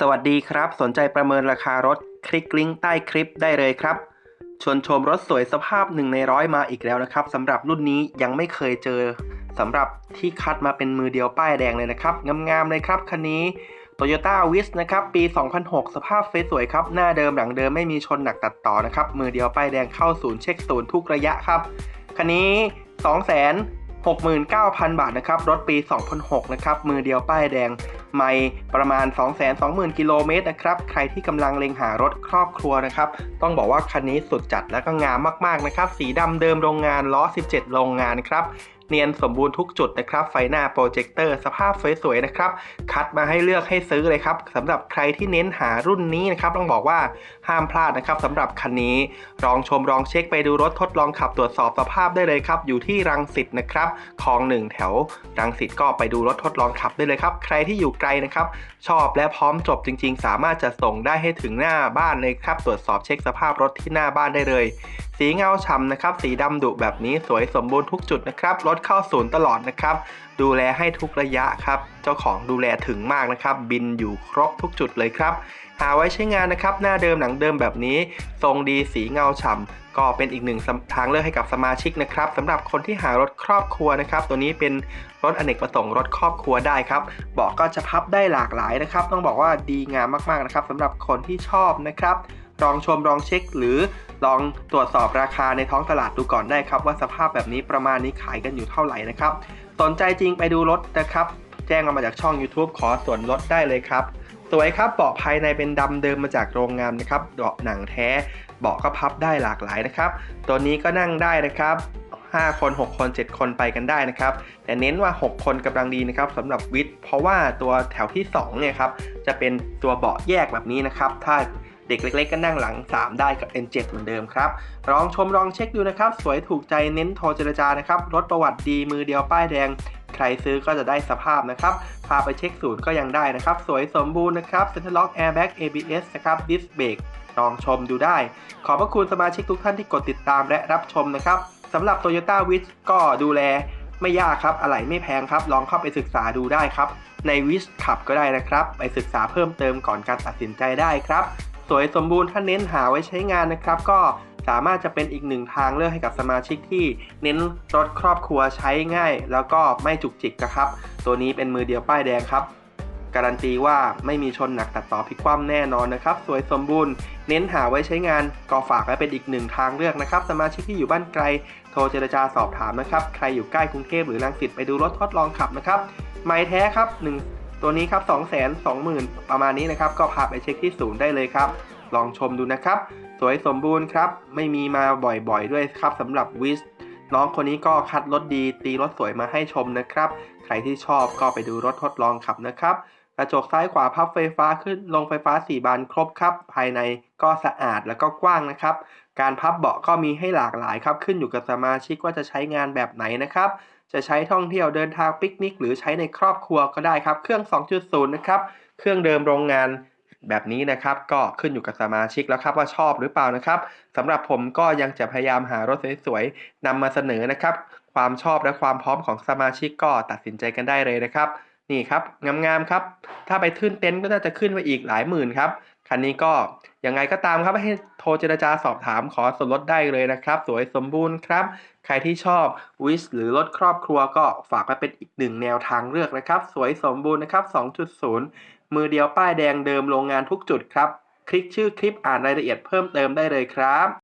สวัสดีครับ สนใจประเมินราคารถคลิกลิงก์ใต้คลิปได้เลยครับ ชวนชมรถสวยสภาพหนึ่งในร้อยมาอีกแล้วนะครับสำหรับรุ่นนี้ยังไม่เคยเจอสำหรับที่คัดมาเป็นมือเดียวป้ายแดงเลยนะครับงามๆเลยครับคันนี้ Toyota w i s นะครับปี 2006 สภาพสวยๆครับ หน้าเดิมหลังเดิมไม่มีชนหนักตัดต่อนะครับ มือเดียวป้ายแดงเข้าศูนย์เช็คศูนย์ทุกระยะครับ คันนี้2 6 9 0 0 0 บาทนะครับ รถปี 2006 นะครับ มือเดียวป้ายแดง ไม่ประมาณ 220,000 กิโลเมตรนะครับ ใครที่กำลังเล็งหารถครอบครัวนะครับ ต้องบอกว่าคันนี้สุดจัดและก็งามมากๆนะครับ สีดำเดิมโรงงานล้อ 17 โรงงานครับเนียนสมบูรณ์ทุกจุดนะครับ ไฟหน้าโปรเจคเตอร์สภาพสวยๆนะครับ คัดมาให้เลือกให้ซื้อเลยครับสำหรับใครที่เน้นหารุ่นนี้นะครับ ต้องบอกว่าห้ามพลาดนะครับสำหรับคันนี้ลองชมลองเช็คไปดูรถทดลองขับตรวจสอบสภาพได้เลยครับ อยู่ที่รังสิตนะครับคลองหนึ่งแถวรังสิตก็ไปดูรถทดลองขับได้เลยครับ ใครที่อยู่ไกลนะครับ ชอบและพร้อมจบจริง ๆ สามารถจะส่งได้ให้ถึงหน้าบ้านเลยครับ ตรวจสอบเช็คสภาพรถที่หน้าบ้านได้เลย สีเงาฉ่ำนะครับ สีดำดุแบบนี้สวยสมบูรณ์ทุกจุดนะครับ รถเข้าศูนย์ตลอดนะครับ ดูแลให้ทุกระยะครับ เจ้าของดูแลถึงมากนะครับ บินอยู่ครบทุกจุดเลยครับ หาไว้ใช้งานนะครับ หน้าเดิมหนังเดิมแบบนี้ ทรงดีสีเงาฉ่ำก็เป็นอีกหนึ่งทางเลือกให้กับสมาชิกนะครับสำหรับคนที่หารถครอบครัวนะครับ ตัวนี้เป็นรถอเนกประสงค์รถครอบครัวได้ครับเบาะก็จะพับได้หลากหลายนะครับ ต้องบอกว่าดีงามมากๆนะครับสำหรับคนที่ชอบนะครับลองชมลองเช็คหรือ ลองตรวจสอบราคาในท้องตลาดดูก่อนได้ครับ ว่าสภาพแบบนี้ประมาณนี้ขายกันอยู่เท่าไหร่นะครับ สนใจจริงไปดูรถนะครับ แจ้งเอามาจากช่อง YouTube ขอส่วนลดได้เลยครับ สวยครับเบาะภายในเป็นดำเดิมมาจากโรงงานนะครับเบาะหนังแท้เบาะก็พับได้หลากหลายนะครับ ตัวนี้ก็นั่งได้นะครับ5 คน 6 คน 7 คนไปกันได้นะครับ แต่เน้นว่า 6 คนกำลังดีนะครับสำหรับวิทย์เพราะว่าตัวแถวที่2เนี่ยครับจะเป็นตัวเบาะแยกแบบนี้นะครับ ถ้า ด็กเล็กๆก็นั่งหลัง 3 ได้กับ N7 เหมือนเดิมครับลองชมลองเช็คดูนะครับ สวยถูกใจเน้นโทรเจรจานะครับรถประวัติดีมือเดียวป้ายแดงใครซื้อก็จะได้สภาพนะครับ พาไปเช็คศูนย์ก็ยังได้นะครับ สวยสมบูรณ์นะครับเซ็นทรัลล็อกแอร์แบ็ก ABS นะครับดิสเบรกลองชมดูได้ ขอบพระคุณสมาชิกทุกท่านที่กดติดตามและรับชมนะครับสำหรับ Toyota w i s ก็ดูแลไม่ยากครับอะไหล่ไม่แพงครับ ลองเข้าไปศึกษาดูได้ครับ ใน w i s ขับก็ได้นะครับ ไปศึกษาเพิ่มเติมก่อนการตัดสินใจได้ครับ สวยสมบูรณ์ถ้าเน้นหาไว้ใช้งานนะครับ ก็สามารถจะเป็นอีกหนึ่งทางเลือกให้กับสมาชิกที่เน้นรถครอบครัวใช้ง่าย แล้วก็ไม่จุกจิกนะครับ ตัวนี้เป็นมือเดียวป้ายแดงครับการันตีว่าไม่มีชนหนักตัดต่อพลิกคว่ำแน่นอนนะครับ สวยสมบูรณ์ เน้นหาไว้ใช้งานก็ฝากไว้เป็นอีกหนึ่งทางเลือกนะครับ สมาชิกที่อยู่บ้านไกล โทรเจรจาสอบถามนะครับ ใครอยู่ใกล้กรุงเทพหรือรังสิตไปดูรถทดลองขับนะครับ ไม้แท้ครับ1 ตัวนี้ครับ2 2 0 0 0 0 ประมาณนี้นะครับ ก็พาไปเช็คที่ศูนย์ได้เลยครับ ลองชมดูนะครับ สวยสมบูรณ์ครับ ไม่มีมาบ่อยๆด้วยครับสำหรับวิสน้องคนนี้ก็คัดรถดีตีรถสวยมาให้ชมนะครับ ใครที่ชอบก็ไปดูรถทดลองขับนะครับ กระจกซ้ายขวาพับไฟฟ้าขึ้นลงไฟฟ้า 4 บานครบครับ ภายในก็สะอาดแล้วก็กว้างนะครับ การพับเบาะก็มีให้หลากหลายครับ ขึ้นอยู่กับสมาชิกว่าจะใช้งานแบบไหนนะครับ จะใช้ท่องเที่ยวเดินทางปิกนิก หรือใช้ในครอบครัวก็ได้ครับ เครื่อง 2.0 นะครับ เครื่องเดิมโรงงานแบบนี้นะครับ ก็ขึ้นอยู่กับสมาชิกแล้วครับว่าชอบหรือเปล่านะครับสำหรับผมก็ยังจะพยายามหารถสวยๆนำมาเสนอนะครับ ความชอบและความพร้อมของสมาชิกก็ตัดสินใจกันได้เลยนะครับ นี่ครับงามๆครับ ถ้าไปขึ้นเต็นท์ก็น่าจะขึ้นไปอีกหลายหมื่นครับ คันนี้ก็ยังไงก็ตามครับให้โทรเจรจาสอบถามขอส่วนลดได้เลยนะครับ สวยสมบูรณ์ครับ ใครที่ชอบวิสหรือรถครอบครัวก็ฝากไว้เป็นอีกหนึ่งแนวทางเลือกนะครับ สวยสมบูรณ์นะครับ 2.0 มือเดียวป้ายแดงเดิมโรงงานทุกจุดครับ คลิกชื่อคลิปอ่านรายละเอียดเพิ่มเติมได้เลยครับ